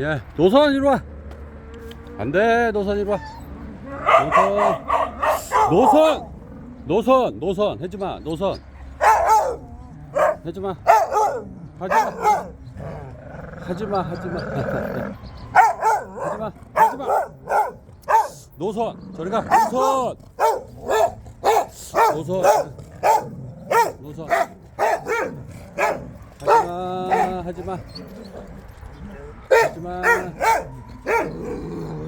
예, 노선 이리 와. 안 돼, 노선 이리 와. 노선. 노선. 노선, 노선. 하지 마, 노선. 하지 마. 하지 마. 하지 마, 하지 마. 하지 마, 하지 마. 노선, 저리 가. 노선. 노선. 노선. 하지 마, 하지 마. 하지 마.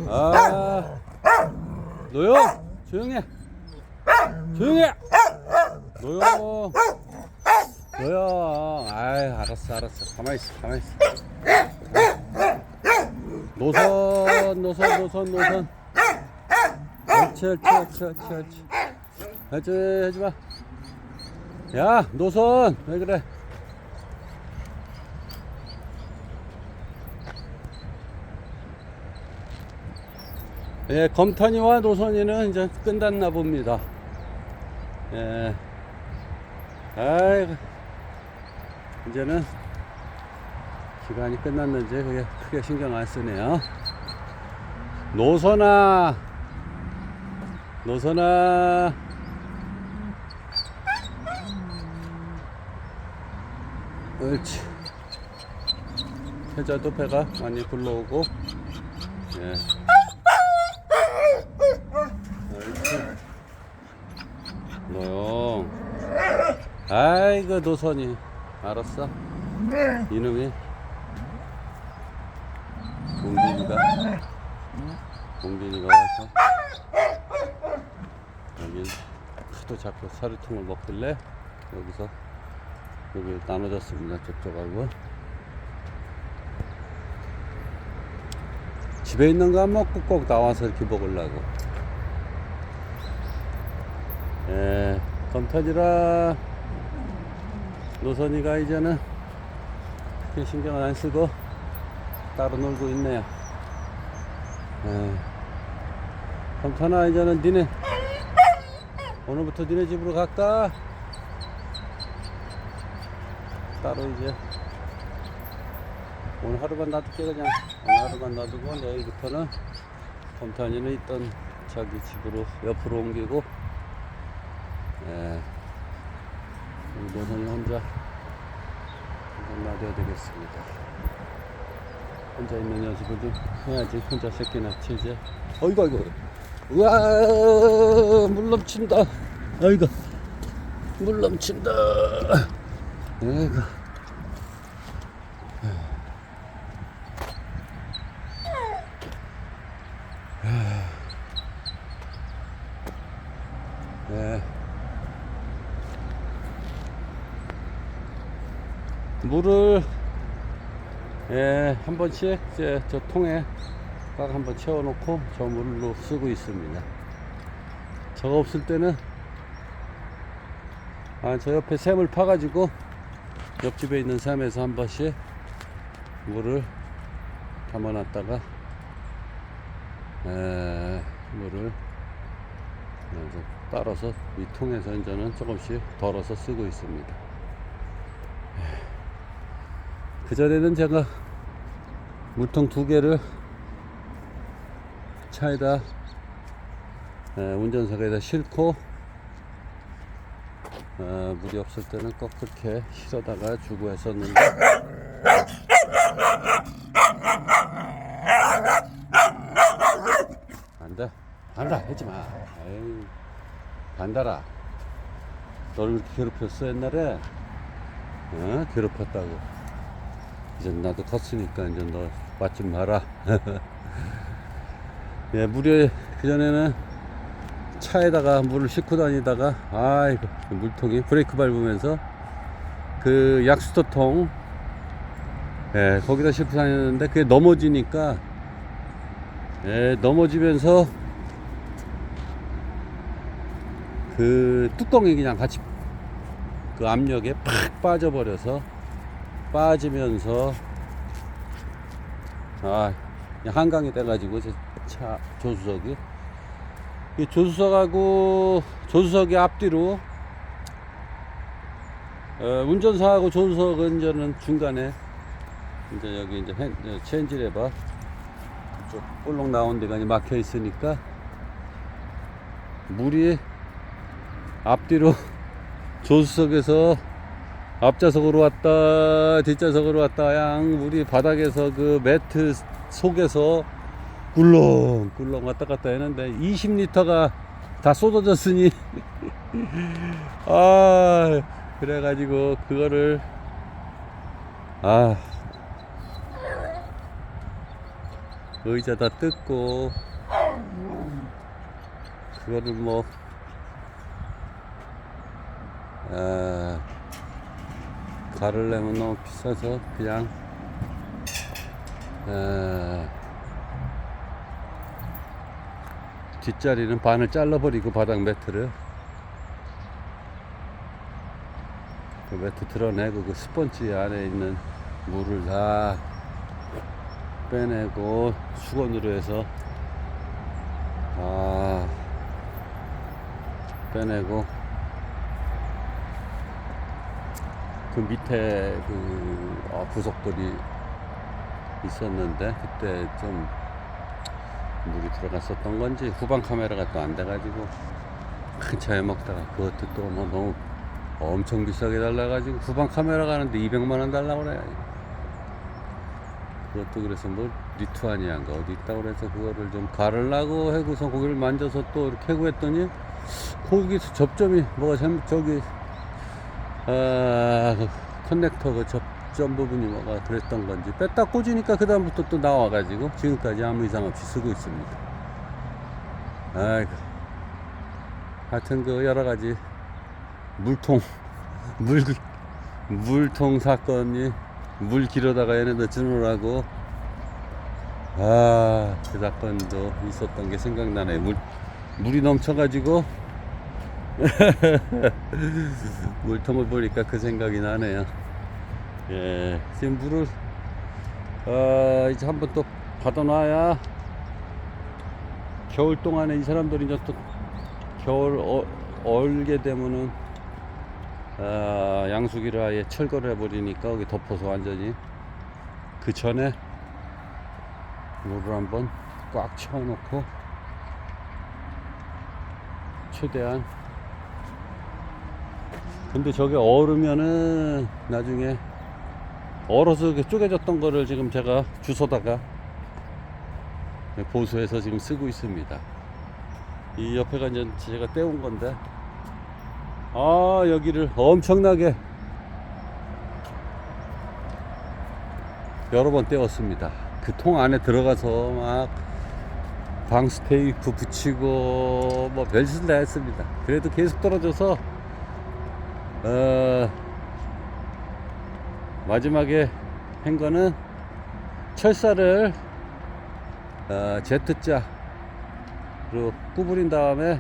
아, 노영, 조용해. 조용해. 노영. 노영. 아이, 알았어, 알았어. 가만히 있어, 가만히 있어. 노선, 노선, 노선, 노선. 옳지, 옳지, 옳지, 옳지, 옳지. 하지, 하지 마. 야, 노선, 왜 그래? 예, 검탄이와 노선이는 이제 끝났나 봅니다. 예. 아이고. 이제는 기간이 끝났는지 그게 크게 신경 안 쓰네요. 노선아. 노선아. 옳지. 해자도 배가 많이 불러오고, 예. 옳지. 노용. 아이고, 노선이. 알았어. 이놈이. 공진이가. 공진이가 와서. 여기 크도 잡혀 사료통을 먹길래 여기서 여기 나눠졌습니다. 저쪽하고. 집에 있는 거 안 먹고 꼭 나와서 이렇게 먹으려고. 예, 검터지라 노선이가 이제는 신경을 안 쓰고 따로 놀고 있네요. 예, 검터나 이제는 니네 오늘부터 니네 집으로 갈까? 따로 이제 오늘 하루만 놔둘게 그냥 오늘 하루만 놔두고 내일부터는 검탄이는 있던 자기 집으로 옆으로 옮기고 예, 노선이 혼자 혼자 놔둬야 되겠습니다. 혼자 있는 연습을 좀 해야지 혼자 새끼나 치지 어이구 어이구 우와 물 넘친다. 어이구 물 넘친다. 아이고 네. 물을 예, 한 번씩 이제 저 통에 딱 한 번 채워놓고 저 물로 쓰고 있습니다. 저거 없을 때는 아, 저 옆에 샘을 파가지고 옆집에 있는 샘에서 한 번씩 물을 담아놨다가 에, 물을 이제 따라서 이 통에서 이제는 조금씩 덜어서 쓰고 있습니다. 그 전에는 제가 물통 두 개를 차에다 에, 운전석에다 싣고 어, 물이 없을 때는 꼭 그렇게 실어다가 주고 했었는데. 안돼. 안돼 하지마. 반달아. 너를 괴롭혔어 옛날에? 어? 괴롭혔다고 이제 나도 컸으니까 이제 너 맞지 마라. 예 물에 그전에는 차에다가 물을 싣고 다니다가 아이고 그 물통이 브레이크 밟으면서 그 약수도통 예 거기다 싣고 다녔는데 그게 넘어지니까 예 넘어지면서 그 뚜껑이 그냥 같이 그 압력에 팍 빠져버려서 빠지면서 아 한강이 돼가지고 제차 조수석이. 이 조수석하고 조수석의 앞뒤로 어, 운전사하고 조수석은 저는 중간에 이제 여기 이제 핸, 이제 체인지 레버 쪽 볼록 나온 데가 이제 막혀 있으니까 물이 앞뒤로 조수석에서 앞좌석으로 왔다 뒷좌석으로 왔다. 양 물이 바닥에서 그 매트 속에서 꿀렁꿀렁 왔다 갔다 했는데 20리터가 다 쏟아졌으니. 아 그래가지고 그거를 아 의자 다 뜯고 그거를 뭐 아, 가르려면 너무 비싸서 그냥 아, 뒷자리는 반을 잘라버리고 바닥 매트를. 그 매트 드러내고 그 스펀지 안에 있는 물을 다 빼내고 수건으로 해서 아 빼내고 그 밑에 그 어, 부속들이 있었는데 그때 좀 물이 들어갔었던 건지 후방 카메라가 또 안 돼가지고 큰 차에 먹다가 그것도 또 뭐 너무 엄청 비싸게 달라가지고 후방 카메라 가는데 200만 원 달라고 그래 그것도 그래서 뭐 리투아니아인가 어디 있다고 그래서 그거를 좀 가르려고 해고서 고기를 만져서 또 이렇게 해고 했더니 거기서 접점이 뭐가 잘못 저기 아, 그 커넥터 그 접점 부분이 뭐가 그랬던 건지. 뺐다 꽂으니까 그 다음부터 또 나와가지고 지금까지 아무 이상 없이 쓰고 있습니다. 아이고. 하여튼 그 여러 가지 물통 물 물통 사건이 물 길어다가 얘네들 주느라고 아그 사건도 있었던 게 생각나네. 물 물이 넘쳐가지고 물통을 보니까 그 생각이 나네요. 예, 지금 물을 어, 이제 한번 또 받아놔야 겨울 동안에 이 사람들이 이제 또 겨울 어, 얼게 되면은 아, 양수기를 아예 철거를 해버리니까 거기 덮어서 완전히 그 전에 물을 한번 꽉 채워놓고 최대한 근데 저게 얼으면은 나중에 얼어서 이렇게 쪼개졌던 거를 지금 제가 주워다가 보수해서 지금 쓰고 있습니다. 이 옆에가 이제 제가 떼온 건데 아 여기를 엄청나게 여러 번 떼었습니다. 그 통 안에 들어가서 막 방수 테이프 붙이고 뭐 별짓을 다 했습니다. 그래도 계속 떨어져서 어, 마지막에 한 거는 철사를 어, Z자로 구부린 다음에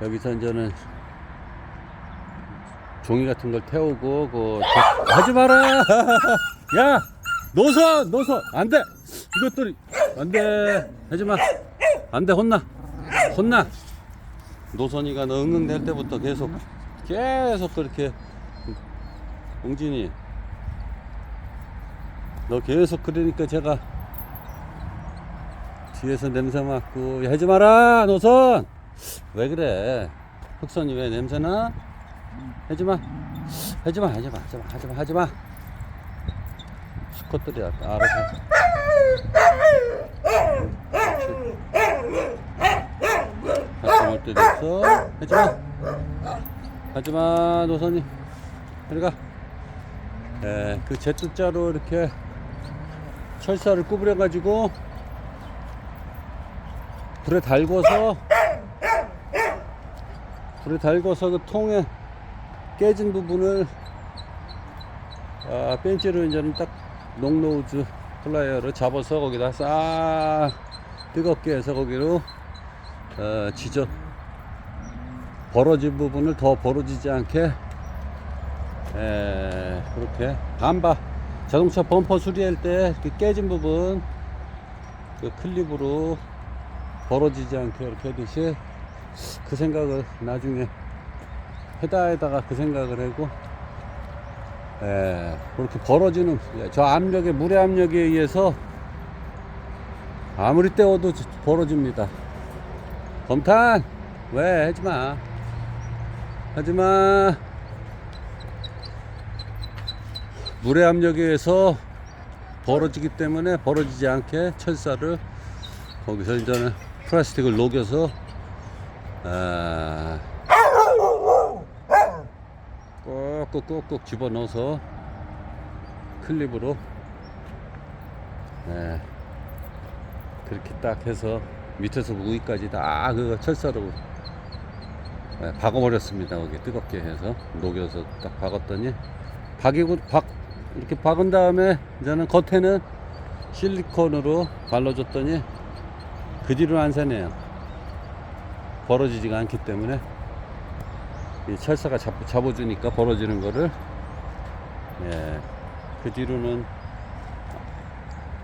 여기서 이제는 종이 같은 걸 태우고 그 저- 하지 마라! 야 노선 노선! 안돼! 이것들이 안돼! 하지 마! 안돼 혼나! 혼나 노선이가 너 응응될 때부터 계속 계속 그렇게 웅진이 너 계속 그러니까 제가 뒤에서 냄새 맡고 야, 하지 마라 노선! 왜 그래? 흑선이 왜 냄새나? 하지마. 하지마 하지마 하지마 하지마 하지마. 수컷들이 알아서 있어. 하지마 하지마 노선이 들어가 예, 그 Z자로 이렇게 철사를 구부려 가지고 불에 달궈서 불에 달궈서 그 통에 깨진 부분을 아, 벤치로 이제는 딱 농노우즈 플라이어로 잡아서 거기다 싹 뜨겁게 해서 거기로 어, 지져 벌어진 부분을 더 벌어지지 않게 에, 그렇게 반바 자동차 범퍼 수리할 때그 깨진 부분 그 클립으로 벌어지지 않게 이렇게 하듯이 그 생각을 나중에 해다에다가 그 생각을 하고 예, 그렇게 벌어지는 저 압력에 물의 압력에 의해서 아무리 저- 벌어집니다. 검탄! 왜? 하지마 하지마. 물의 압력에 의해서 벌어지기 때문에 벌어지지 않게 철사를 거기서 이제는 플라스틱을 녹여서 아, 꼭꼭 꼭꼭 집어넣어서 클립으로 네, 그렇게 딱 해서 밑에서 위까지 다 그거 철사로 네, 박아버렸습니다. 거기 뜨겁게 해서 녹여서 딱 박았더니 박이고 박 이렇게 박은 다음에 이제는 겉에는 실리콘으로 발라줬더니 그 뒤로 안 새네요. 벌어지지가 않기 때문에 이 철사가 잡, 잡아주니까 벌어지는 거를 예, 그 뒤로는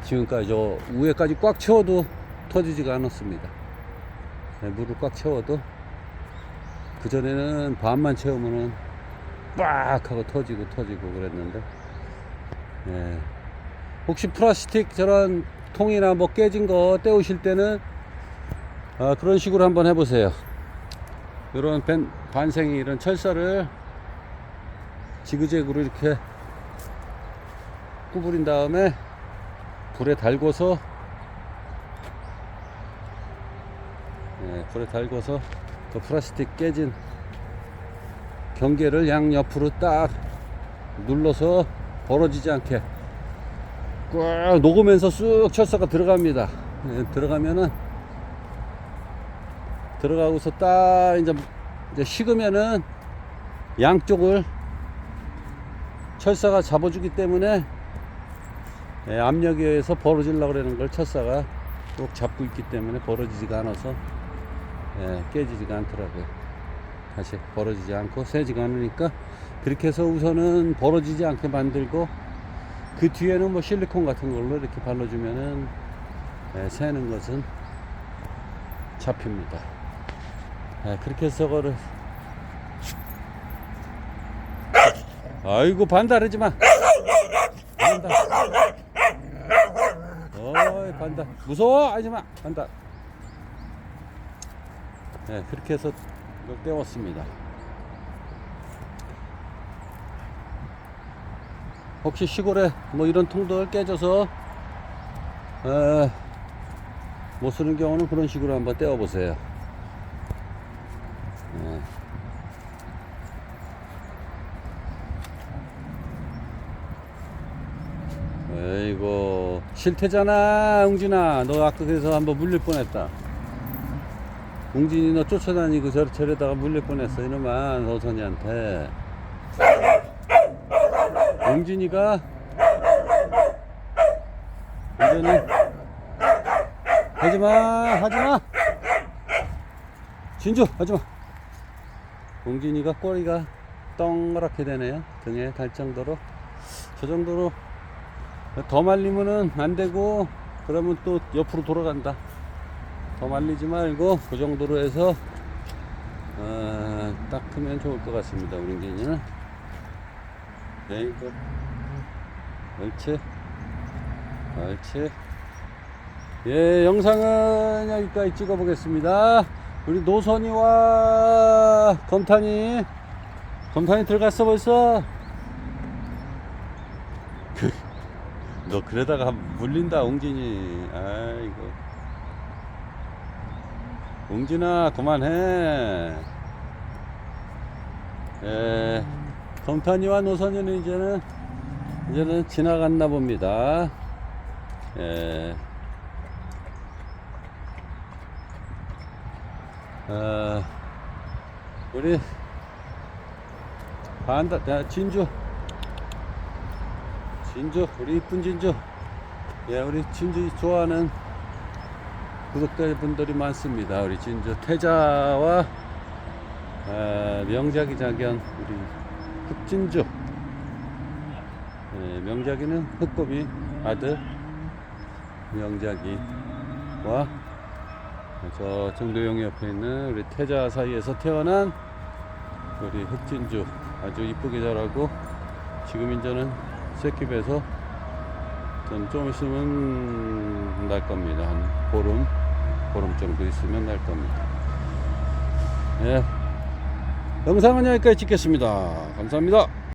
지금까지 저 위에까지 꽉 채워도 터지지가 않았습니다. 예, 물을 꽉 채워도 그 전에는 반만 채우면은 빡 하고 터지고 터지고 그랬는데 예. 혹시 플라스틱 저런 통이나 뭐 깨진 거 떼우실 때는 아, 그런 식으로 한번 해보세요. 이런 밴, 반생이 이런 철사를 지그재그로 이렇게 구부린 다음에 불에 달궈서 예, 불에 달궈서 그 플라스틱 깨진 경계를 양옆으로 딱 눌러서 벌어지지 않게 꽉 녹으면서 쑥 철사가 들어갑니다. 예, 들어가면은 들어가고서 딱 이제, 이제 식으면은 양쪽을 철사가 잡아주기 때문에 예, 압력에 의해서 벌어지려고 그러는 걸 철사가 꼭 잡고 있기 때문에 벌어지지가 않아서 예, 깨지지가 않더라고요. 다시 벌어지지 않고 새지가 않으니까 그렇게 해서 우선은 벌어지지 않게 만들고 그 뒤에는 뭐 실리콘 같은 걸로 이렇게 발라주면은 예, 새는 것은 잡힙니다. 예, 그렇게 해서 그거를 아이고 반달하지 마. 반달. 어이 반달. 무서워 하지 마. 반달. 네, 그렇게 해서 이걸 떼웠습니다. 혹시 시골에 뭐 이런 통들 깨져서 어, 못 쓰는 경우는 그런 식으로 한번 떼어 보세요. 네. 에이고 실태잖아 웅진아 너 아까 그래서 한번 물릴 뻔했다 웅진이 너 쫓아다니고 저, 저래다가 물릴 뻔했어 이놈아 노선이한테. 웅진이가? 이제는? 하지마 하지마. 진주 하지마. 웅진이가 꼬리가 동그랗게 되네요 등에 달 정도로. 저 정도로 더 말리면은 안 되고 그러면 또 옆으로 돌아간다 더 말리지 말고 그 정도로 해서 어, 딱 크면 좋을 것 같습니다 우리 웅진이는. 네 이거. 옳지 옳지 예 영상은 여기까지 찍어 보겠습니다. 우리 노선이와 검탄이 검탄이 들어갔어 벌써? 그, 너 그러다가 물린다 웅진이. 아이고 웅진아 그만해. 예 검탄이와 노선이는 이제는 이제는 지나갔나 봅니다. 예. 어, 우리 반다 야, 진주. 진주 우리 이쁜 진주. 예 우리 진주 좋아하는 구독자 분들이 많습니다. 우리 진주 태자와 아, 명작이 자견 우리 흑진주. 예, 명작이는 흑범이 아들 명작이와 저 정도영 옆에 있는 우리 태자 사이에서 태어난 우리 흑진주. 아주 이쁘게 자라고 지금 이제는 새끼 배서 좀 있으면 날 겁니다. 한 보름, 보름 정도 있으면 날 겁니다. 예. 영상은 여기까지 찍겠습니다. 감사합니다.